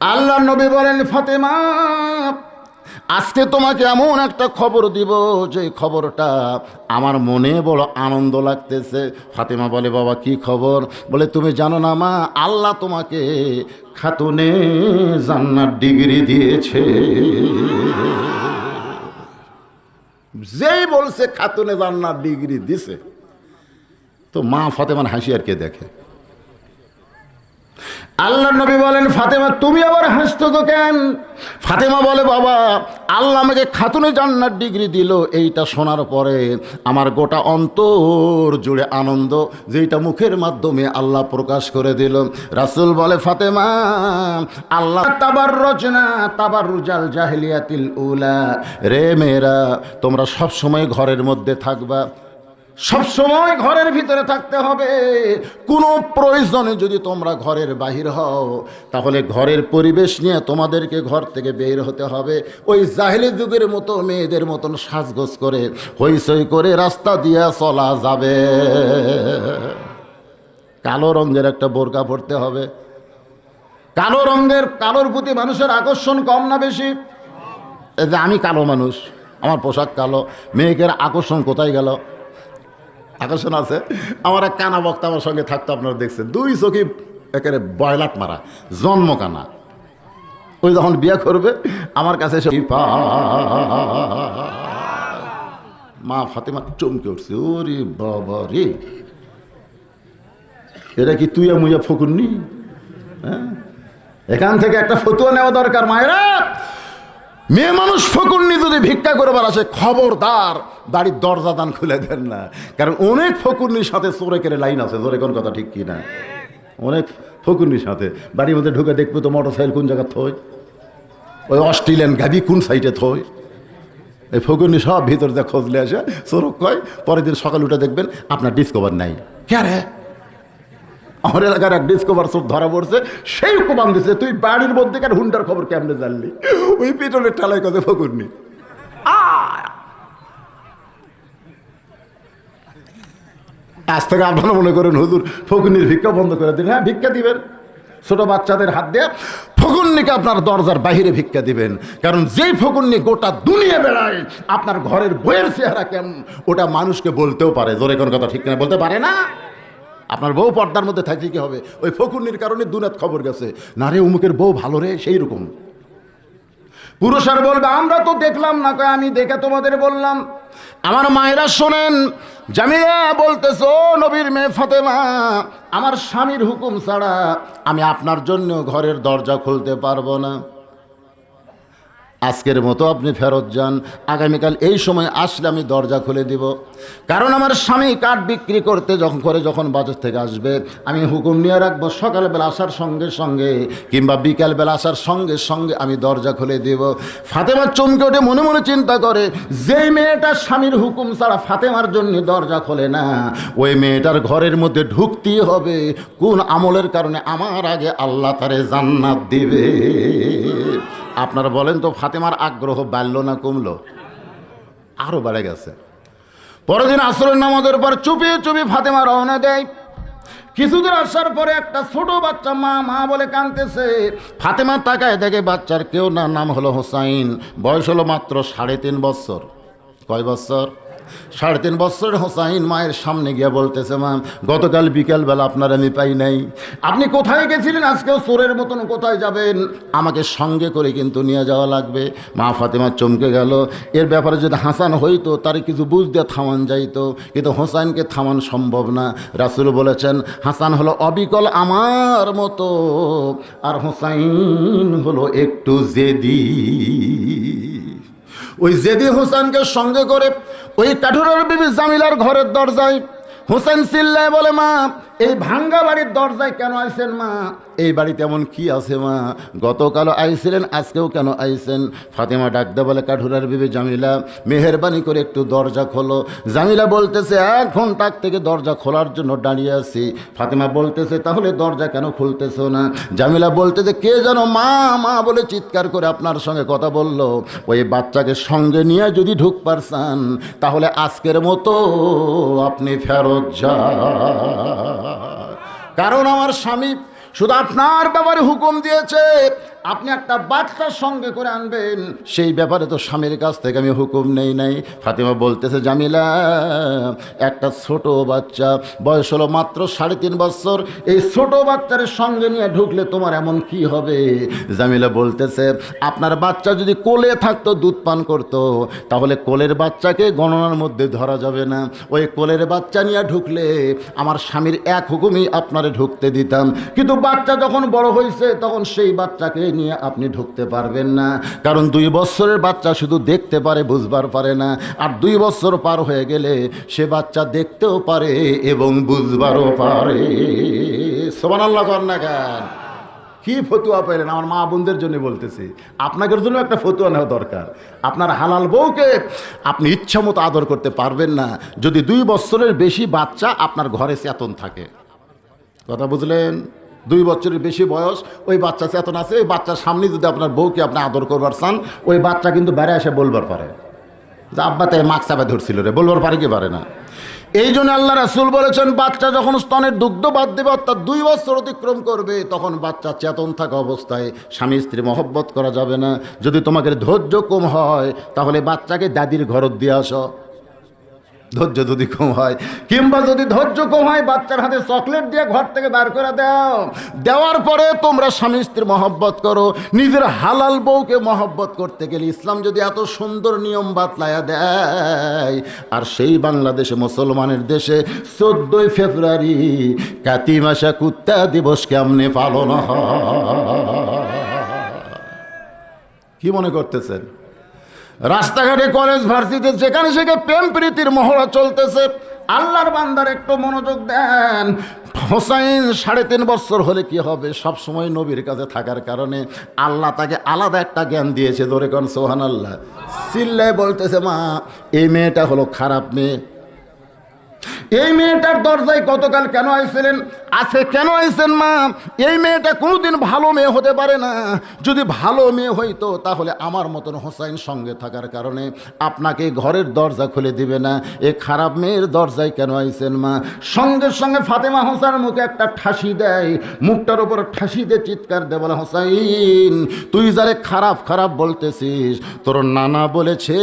আল্লাহ নবী বলেন, ফাতেমা, আজকে তোমাকে এমন একটা খবর দিব, যে খবরটা আমার মনে বড় আনন্দ লাগতেছে। ফাতেমা বলে, বাবা, কি খবর? বলে, তুমি জানো না মা, আল্লাহ তোমাকে খাতুনে জান্নার ডিগ্রি দিয়েছে। যেই বলছে, খাতুনে জান্নার ডিগ্রি দিছে। তো মা ফাতেমান হাসি আর কে দেখে? আল্লাহ নবী বলেন, ফাতেমা, তুমি আবার হাসতো তো কেন? ফাতেমা বলে, বাবা, আল্লাহ আমাকে খাতুনে জান্নার ডিগ্রি দিল, এইটা শোনার পরে আমার গোটা অন্তর জুড়ে আনন্দ যেটা মুখের মাধ্যমে আল্লাহ প্রকাশ করে দিল। রাসুল বলে, ফাতেমা, আল্লাহ তাবার রচনা তাবার রুজাল জাহিলিয়াতিল উলা। রে মেয়েরা, তোমরা সব সময় ঘরের মধ্যে থাকবা সব সময় ঘরের ভিতরে থাকতে হবে। কোনো প্রয়োজনে যদি তোমরা ঘরের বাহির হও, তাহলে ঘরের পরিবেশ নিয়ে তোমাদেরকে ঘর থেকে বের হতে হবে। ওই জাহেলি যুগের মতো মেয়েদের মতন সাজগোজ করে হইসই করে রাস্তা দিয়ে চলা যাবে। কালো রঙের একটা বোরকা পরতে হবে। কালো রঙের, কালোর প্রতি মানুষের আকর্ষণ কম না বেশি? আমি কালো মানুষ, আমার পোশাক কালো মেয়েকের আকর্ষণ কোথায় গেল? আকর্ষণ আছে, আমার এক কানা বক্তা আমার সঙ্গে থাকতো, আপনারা দেখছেন। দুই চোখে একেবারে বয়লাট মারা, জন্ম কানা। ওই যখন বিয়ে করবে, আমার কাছে এসে, মা ফাতেমা চমকে উঠছে, ওরে বাবা রে। এটা কি তুই মুইয়া ফকুননি হ্যাঁ? এখান থেকে একটা ফতুয়া নেওয়া দরকার, মায়েরা। মেয়ে মানুষ ফকুন্নি যদি ভিক্ষা করবার আসে খবরদার। বাড়ির দরজা দান খুলে দেন না। কারণ অনেক ফকুন্নির সাথে চোরে কেড়ে লাইন আছে। জোরে কোন কথা ঠিক কি না অনেক ফকুন্নির সাথে। বাড়ির মধ্যে ঢুকে দেখবে তো মোটর সাইকেল কোন জায়গা থই? ওই অস্ট্রেলিয়ান গাবি কোন সাইডে থই? এই ফকুন্নি সব ভিতর দিয়ে খোঁজলে আসে। চোরক কয়, পরের দিন সকাল উঠে দেখবেন আপনার ডিসকভার নাই। কে আমার এলাকার এক ডিসকভার সব ধরা পড়ছে, সেই কোবান দিছে, তুই বাড়ির মধ্যে কার হুন্ডার খবর কেমনে জানলি? ওই পেট্রোলের ঠালায় কথা ফকুরনি আজ থেকে আপনারা মনে করেন, হুজুর, ফকুনির ভিক্ষা বন্ধ করে দিন হ্যাঁ ভিক্ষা দিবেন। ছোট বাচ্চাদের হাত দিয়ে ফকুন্নিকে আপনার দরজার বাহিরে ভিক্ষা দিবেন। কারণ যেই ফকুন্নি গোটা দুনিয়া বেড়ায়, আপনার ঘরের বইয়ের চেহারা কেমন, ওটা মানুষকে বলতেও পারে। জোরে কোন কথা ঠিক না বলতে পারে না? আপনার বউ পর্দার মধ্যে থাকলে কি হবে? ওই ফকুন্নির কারণে দুনাত খবর গেছে। না রে, উমুকের বউ ভালো রে, সেই রকম। পুরুষার বলবে, আমরা তো দেখলাম না কয়, আমি দেখে তোমাদের বললাম। আমার মায়েরা শোনেন, জামিয়া বলতেছ, নবীর মেয়ে ফাতেমা, আমার স্বামীর হুকুম ছাড়া আমি আপনার জন্য ঘরের দরজা খুলতে পারব না। আজকের মতো আপনি ফেরত যান। আগামীকাল এই সময় আসলে আমি দরজা খুলে দিব। কারণ আমার স্বামী কাঠ বিক্রি করতে যখন করে যখন বাজার থেকে আসবে, আমি হুকুম নিয়ে রাখব, সকালবেলা আসার সঙ্গে সঙ্গে কিংবা বিকালবেলা আসার সঙ্গে সঙ্গে আমি দরজা খুলে দেব। ফাতেমা চমকে ওঠে মনে মনে চিন্তা করে, যেই মেয়েটা স্বামীর হুকুম ছাড়া ফাতেমার জন্য দরজা খোলে না, ওই মেয়েটার ঘরের মধ্যে ঢুকতেই হবে। কোন আমলের কারণে আমার আগে আল্লাহ তারে জান্নাত দিবে? আপনারা বলেন তো ফাতেমার আগ্রহ বাড়ল না কমলো? আরও বেড়ে গেছে। পরদিন দিন আসরের নামাজের পর চুপি চুপি ফাতেমা রওনা দেয়। কিছুদিন আসার পরে একটা ছোট বাচ্চা মা মা বলে কাঁদতেছে। ফাতেমা তাকায় দেখে বাচ্চার কেউ না, নাম হলো হোসাইন। বয়স হলো মাত্র সাড়ে তিন বছর। কয় বছর? সাড়ে তিন বছর হোসাইন মায়ের সামনে গিয়ে বলতেছে, মা, গতকাল বিকেলবেলা আপনার আমি পাই নাই। আপনি কোথায় গেছিলেন? আজকেও চোরের মতন কোথায় যাবেন? আমাকে সঙ্গে করে কিন্তু নিয়ে যাওয়া লাগবে। মা ফাতেমা চমকে গেল। এর ব্যাপারে যদি হাসান হইতো, তার কিছু বুঝতে থামান যাইতো। কিন্তু হোসাইনকে থামান সম্ভব না। রাসুল বলেছেন, হাসান হলো অবিকল আমার মতো, আর হোসাইন হলো একটু জেদি। ওই জেদি হোসেনকে সঙ্গে করে ওই কাঠুরের বিবি জামিলার ঘরের দরজায় হুসেন সিল্লায় বলে মা এই ভাঙ্গা বাড়ির দরজায় কেন আইছেন মা? এই বাড়িতে এমন কি আছে মা? গতকালও আইছিলেন, আজকেও কেন আইছেন? ফাতেমা ডাকদা বলে, কাঠুরার বিবি জামিলা, মেহরবানি করে একটু দরজা খোলো। জামিলা বলতেছে, এক ঘণ্টার থেকে দরজা খোলার জন্য দাঁড়িয়ে আছি। ফাতেমা বলতেছে, তাহলে দরজা কেন খুলতেছো না? জামিলা বলতেছে, কে যেন মা মা বলে চিৎকার করে আপনার সঙ্গে কথা বলল। ওই বাচ্চাকে সঙ্গে নিয়ে যদি ঢুক পারসান তাহলে আজকের মতো আপনি ফেরত যান। কারণ আমার স্বামী শুধু আপনার ব্যাপারে হুকুম দিয়েছে আপনি একটা বাচ্চার সঙ্গে করে আনবেন। সেই ব্যাপারে তো স্বামীর কাছ থেকে আমি হুকুম নেই নাই। ফাতিমা বলতেছে, জামিলা, একটা ছোট বাচ্চা, বয়স হলো মাত্র সাড়ে তিন বছর। এই ছোট বাচ্চার সঙ্গে নিয়ে ঢুকলে তোমার এমন কি হবে? জামিলা বলতেছে, আপনার বাচ্চা যদি কোলে থাকতো, দুধ পান করতো, তাহলে কোলের বাচ্চাকে গণনার মধ্যে ধরা যাবে না। ওই কোলের বাচ্চা নিয়ে ঢুকলে আমার স্বামীর এক হুকুমই আপনারে ঢুকতে দিতাম। কিন্তু বাচ্চা যখন বড় হয়েছে তখন সেই বাচ্চাকে নিয়ে আপনি ঢুকতে পারবেন না। কারণ দুই বছরের বাচ্চা শুধু দেখতে পারে, বুঝবার পারে না। আর দুই বছর পার হয়ে গেলে সে বাচ্চা দেখতেও পারে এবং বুঝবারও পারে। সোমান আল্লাহ কর না কেন? কি ফতুয়া পেলেন? আমার মা বোনদের জন্য বলতেছি। আপনাদের জন্য একটা ফতুয়া নেওয়া দরকার। আপনার হালাল বউকে আপনি ইচ্ছা মতো আদর করতে পারবেন না। যদি দুই বছরের বেশি বাচ্চা আপনার ঘরে চেতন থাকে। কথা বুঝলেন? দুই বছরের বেশি বয়স, ওই বাচ্চা চেতন আছে, ওই বাচ্চার সামনে যদি আপনার বউকে আপনি আদর করবার চান, ওই বাচ্চা কিন্তু বেড়ে এসে বলবার পারে। যে আব্বা তাই মাক চাপা ধরছিল রে, বলবার পারে কি পারে না? এই জন্য আল্লাহ রাসুল বলেছেন, বাচ্চা যখন স্তনের দুগ্ধ বাদ দেবে, অর্থাৎ দুই বছর অতিক্রম করবে, তখন বাচ্চা চেতন থাকা অবস্থায় স্বামী স্ত্রী মহব্বত করা যাবে না। যদি তোমাকে ধৈর্য কম হয়, তাহলে বাচ্চাকে দাদির ঘরত দিয়ে আসো। ধৈর্য যদি কম হয়, কিংবা যদি ধৈর্য কম হয়, বাচ্চার হাতে চকলেট দিয়ে ঘর থেকে বার করে দাও। দেওয়ার পরে তোমরা স্বামী স্ত্রী মহব্বত করো, নিজের হালাল বউকে মহব্বত করতে গেলে ইসলাম যদি এত সুন্দর নিয়ম বাতলায়া দেয়, আর সেই বাংলাদেশে মুসলমানের দেশে চোদ্দই ফেব্রুয়ারি কাতি মাসা কুত্তা দিবস কেমনে পালন কি মনে করতেছেন? রাস্তাঘাটে কলেজ ভার্সিটি যেখানে সেখানে প্রেম প্রীতির মহড়া চলতেছে। আল্লাহর বান্দার একটু মনোযোগ দেন। হোসাইন সাড়ে তিন বছর হলে কি হবে? সব সময় নবীর কাছে থাকার কারণে আল্লাহ তাকে আলাদা একটা জ্ঞান দিয়েছে। ধরে কন সোহান আল্লাহ চিল্লায় বলতেছে, মা, এই মেয়েটা হলো খারাপ মেয়ে। এই মেয়েটার দরজায় গতকাল কেন আইছিলেন? আছে কেন আইছেন মা? এই মেয়েটা কোনোদিন ভালো মেয়ে হতে পারে না। যদি ভালো মেয়ে হইতো, তাহলে আমার মতন হোসাইন সঙ্গে থাকার কারণে আপনাকে ঘরের দরজা খুলে দিবে না। এ খারাপ মেয়ের দরজায় কেন আইছেন মা? সঙ্গে সঙ্গে ফাতেমা হোসার মুখে একটা ঠাসি দেয়। মুখটার উপর ঠাসি দিয়ে চিৎকার দে বলে, হোসাইন, তুই যারে খারাপ খারাপ বলতেছিস, তোর নানা বলেছে,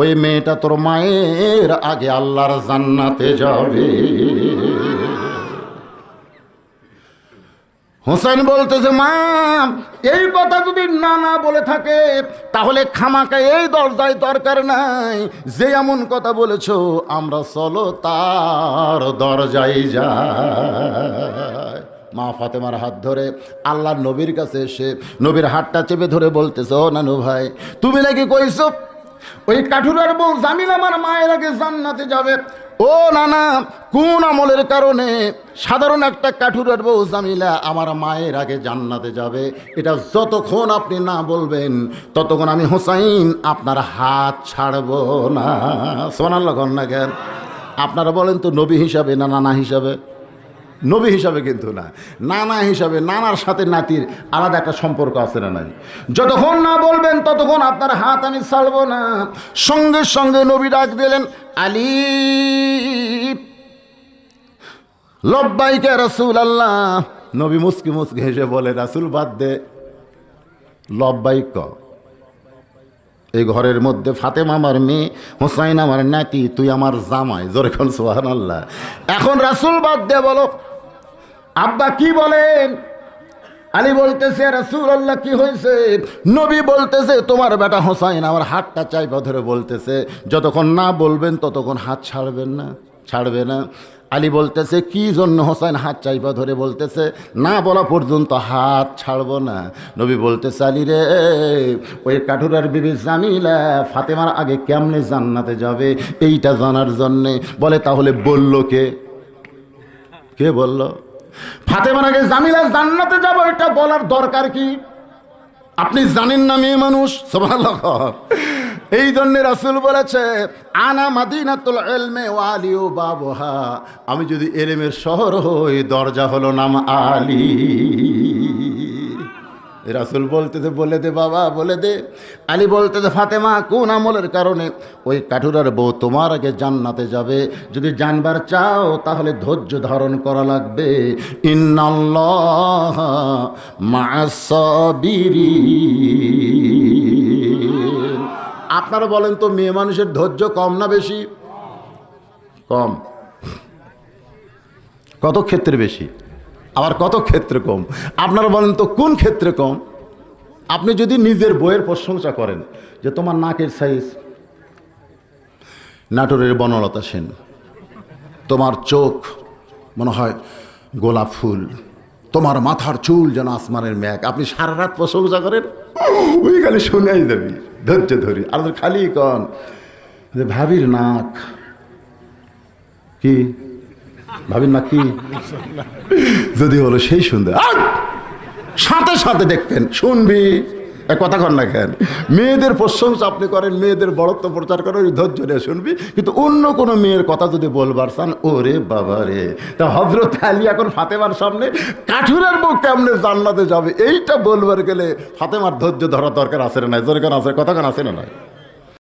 ওই মেয়েটা তোর মায়ের আগে আল্লাহর জান্নাতে যাবে। হোসেন বলতেছে, মা, এই কথা যদি না না বলে থাকে, তাহলে খামাকা এই দরজায় দরকার নাই। যে এমন কথা বলেছ, আমরা চলো তার দরজায় যাই। মা ফাতেমার হাত ধরে আল্লাহ নবীর কাছে এসে নবীর হাতটা চেপে ধরে বলতেছে নানু ভাই, তুমি নাকি কইছো ওই কাঠুরার বউ জামিল আমার মায়ের আগে জান্নাতে যাবে। ও নানা, কোন আমলের কারণে সাধারণ একটা কাঠুরের বউ জামিলা আমার মায়ের আগে জান্নাতে যাবে? এটা যতক্ষণ আপনি না বলবেন, ততক্ষণ আমি হোসাইন আপনার হাত ছাড়ব না। সোনার লগন না কেন? আপনারা বলেন তো নবী হিসাবে না নানা হিসাবে? নবী হিসাবে কিন্তু না, নানা হিসাবে, নানার সাথে নাতির আলাদা একটা সম্পর্ক আছে না নাই? যতক্ষণ না বলবেন ততক্ষণ আপনার হাত আমি ছাড়বো না। সঙ্গে সঙ্গে নবী ডাক দিলেন, আলী, লব্বাইকে রসুল আল্লাহ নবী মুসকি মুসকি হেসে বলে রাসুল বাদ দে। লব্বাইক ক? এই ঘরের মধ্যে ফাতেমা আমার মেয়ে, হোসাইন আমার নাতি, তুই আমার জামাই। জোরেখন সোহান আল্লাহ এখন রাসুল বাদ দে বলো আব্বা কি বলেন? আলী বলতেছে রাসুল আল্লাহ কি হয়েছে? নবী বলতেছে, তোমার বেটা হোসাইন আমার হাতটা চাইবা ধরে বলতেছে, যতক্ষণ না বলবেন ততক্ষণ হাত ছাড়বেন না, ছাড়বে না। আলী বলতেছে, কি জন্য হোসাইন হাত চাইবা ধরে বলতেছে? না বলা পর্যন্ত হাত ছাড়বো না। নবী বলতেছে, আলী রে, ওই কাঠুরার বিবি জামিলা ফাতেমার আগে কেমনে জান্নাতে যাবে এইটা জানার জন্যে? বলে, তাহলে বলল কে? কে বলল? ফাতেমার আগে জামিলা জান্নাতে যাব, এটা বলার দরকার কি? আপনি জানেন না মেয়ে মানুষ। এই জন্য রাসুল বলেছে, আনা এলমে আমি যদি এলেমের শহর হই, দরজা হলো নাম আলী। রাসুল বলতে দে বলে দে বাবা, বলে দে। আলী বলতে দে ফাতেমা, কোন আমলের কারণে ওই কাঠুরার বউ তোমার আগে জান্নাতে যাবে? যদি জানবার চাও, তাহলে ধৈর্য ধারণ করা লাগবে। আপনারা বলেন তো, মেয়ে মানুষের ধৈর্য কম না বেশি? কম। কত ক্ষেত্রে বেশি? আবার কত ক্ষেত্রে কম? আপনারা বলেন তো, কোন ক্ষেত্রে কম? আপনি যদি নিজের বইয়ের প্রশংসা করেন যে তোমার নাকের সাইজ, নাটোরের বনলতা সেন, তোমার চোখ মনে হয় গোলাপ ফুল, তোমার মাথার চুল যেন আসমানের ম্যাগ, আপনি সারা রাত প্রশংসা করেন, ওই খালি শুনেই দেবি ধৈর্য ধরি। আর খালি কন, যে ভাবির নাক, কি? ভাবির নাক কি? যদি হলো সেই সুন্দর। আউ! সাথে সাথে দেখবেন, শুনবি। কথা কর না কেন? মেয়েদের প্রশংসা আপনি করেন, মেয়েদের বড়ত্ব প্রচার করেন ধৈর্য নিয়ে শুনবি। কিন্তু অন্য কোনো মেয়ের কথা যদি বলবার চান, ওরে বাবা রে। তা হজরত আলী এখন ফাতেমার সামনে কাঠুরের মুখ কেমনে জান্নাতে যাবে। এইটা বলবার গেলে ফাতেমার ধৈর্য ধরা দরকার আছে না নাই? দরকার আছে, কথা কেন আছে না নাই?